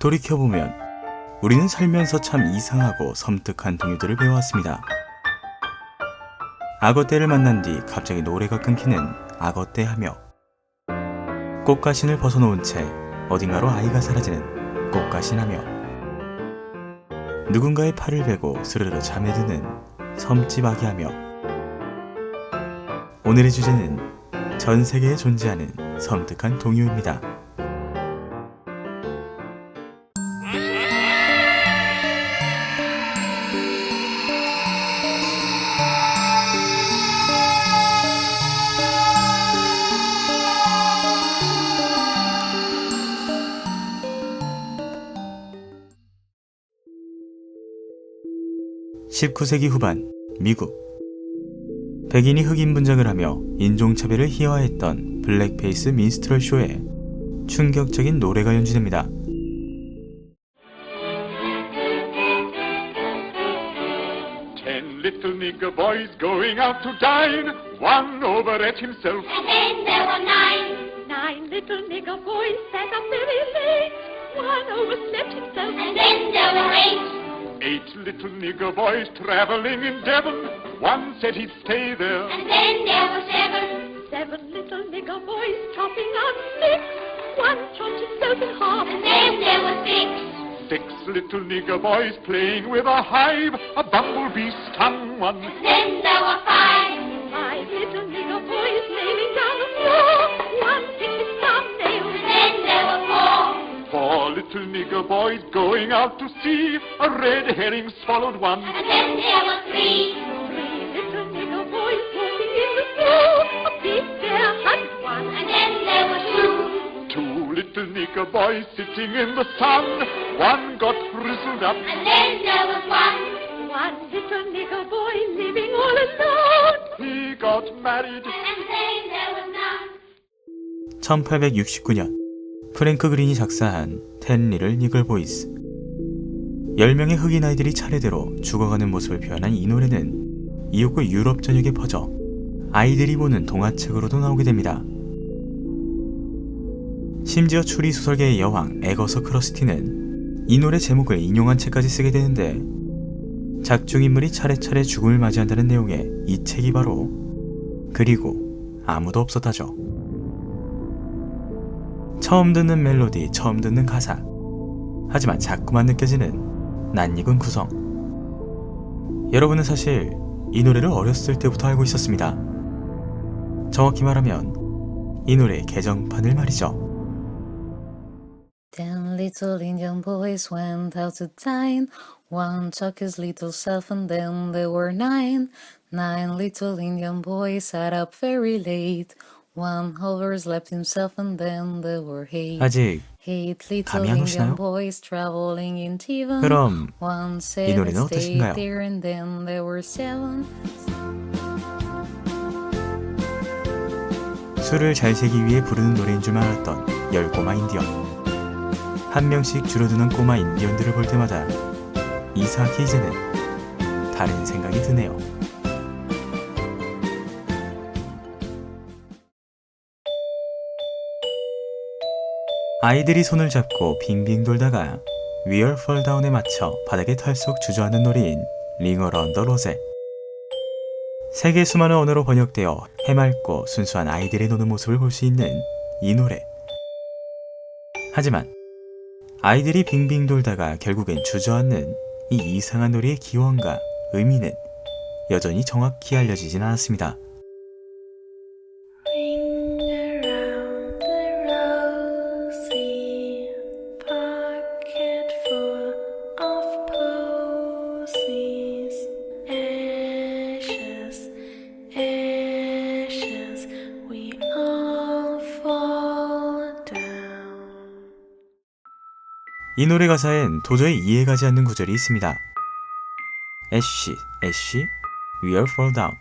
돌이켜보면 우리는 살면서 참 이상하고 섬뜩한 동요들을 배워왔습니다. 악어떼를 만난 뒤 갑자기 노래가 끊기는 악어떼 하며 꽃가신을 벗어놓은 채 어딘가로 아이가 사라지는 꽃가신 하며 누군가의 팔을 베고 스르르 잠에 드는 섬집아기 하며 오늘의 주제는 전 세계에 존재하는 섬뜩한 동요입니다. (19세기) 후반 미국 백인이 흑인 분장을 하며 인종차별을 희화했던 블랙페이스 민스트럴 쇼에 충격적인 노래가 연주됩니다. Ten little nigger boys going out to dine, one overate himself. And then there were nine. Nine little nigger boys sat up very late. One overslept himself. And then there were eight. Eight little nigger boys traveling in Devon, one said he'd stay there. And then there were seven. Seven little nigger boys chopping on sticks. One chopped himself in half. And then there were six. Six little nigger boys playing with a hive, a bumblebee stung one. And then there were five. Five little nigger boys going out to sea, a red herring swallowed one. And then there were three. Three little nigger boys walking in the snow. A big bear hugged one. And then there were two. Two little nigger boys sitting in the sun, one got frizzled up. And then there was one. One little nigger boy living all alone. He got married. And then there was none. 1869년 프랭크 그린이 작사한 텐 리를 니글 보이스 10명의 흑인 아이들이 차례대로 죽어가는 모습을 표현한 이 노래는 이윽고 유럽 전역에 퍼져 아이들이 보는 동화책으로도 나오게 됩니다. 심지어 추리 소설계의 여왕 에거서 크러스티는 이 노래 제목을 인용한 책까지 쓰게 되는데 작중 인물이 차례차례 죽음을 맞이한다는 내용의 이 책이 바로 그리고 아무도 없었다죠. 처음 듣는 멜로디, 처음 듣는 가사. 하지만 자꾸만 느껴지는 낯익은 구성. 여러분은 사실 이 노래를 어렸을 때부터 알고 있었습니다. 정확히 말하면 이 노래의 개정판을 말이죠. Ten little Indian boys went out to dine. One took his little self, and then there were nine. Nine little Indian boys sat up very late. One overslept himself, and then there were eight. 아직 감이 안 오시나요? Indian boys traveling in Devon. 그럼 said 노래는 어떠신가요? there, and then there were seven. 술을 잘 세기 위해 부르는 노래인 줄만 알았던 열 꼬마 인디언. 한 명씩 줄어드는 꼬마 인디언들을 볼 때마다 이상하게 이제는 다른 생각이 드네요. 아이들이 손을 잡고 빙빙 돌다가 위얼 펄다운에 맞춰 바닥에 털썩 주저앉는 노래인 링어 런더 로제. 세계 수많은 언어로 번역되어 해맑고 순수한 아이들의 노는 모습을 볼 수 있는 이 노래. 하지만 아이들이 빙빙 돌다가 결국엔 주저앉는 이 이상한 노래의 기원과 의미는 여전히 정확히 알려지진 않았습니다. 이 노래 가사엔 도저히 이해가지 않는 구절이 있습니다. 애쉬, 애쉬, we are fall down.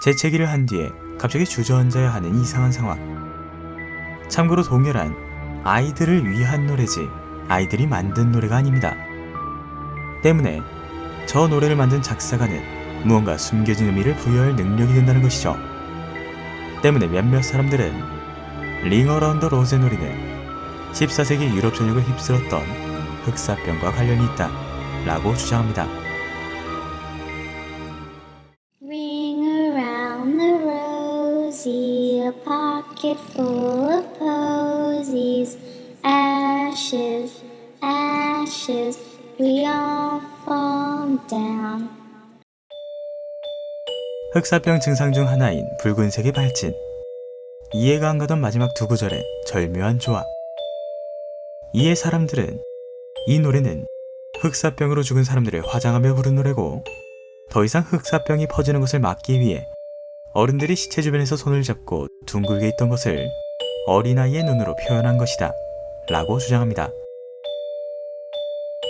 재채기를 한 뒤에 갑자기 주저앉아야 하는 이상한 상황. 참고로 동요란 아이들을 위한 노래지 아이들이 만든 노래가 아닙니다. 때문에 저 노래를 만든 작사가는 무언가 숨겨진 의미를 부여할 능력이 된다는 것이죠. 때문에 몇몇 사람들은 링 어라운드 로제 노래는 14세기 유럽 전역을 휩쓸었던 흑사병과 관련이 있다 라고 주장합니다. Ring around the rosy, a pocket full of posies. Ashes, ashes, we all fall down. 흑사병 증상 중 하나인 붉은색의 발진. 이해가 안 가던 마지막 두 구절의 절묘한 조합. 이에 사람들은 이 노래는 흑사병으로 죽은 사람들을 화장하며 부른 노래고 더 이상 흑사병이 퍼지는 것을 막기 위해 어른들이 시체 주변에서 손을 잡고 둥글게 있던 것을 어린아이의 눈으로 표현한 것이다. 라고 주장합니다.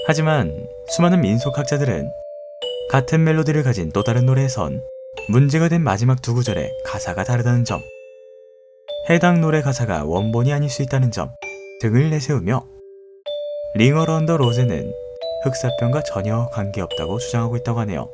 하지만 수많은 민속학자들은 같은 멜로디를 가진 또 다른 노래에선 문제가 된 마지막 두 구절의 가사가 다르다는 점, 해당 노래 가사가 원본이 아닐 수 있다는 점 등을 내세우며 링어러 언더 로제는 흑사병과 전혀 관계없다고 주장하고 있다고 하네요.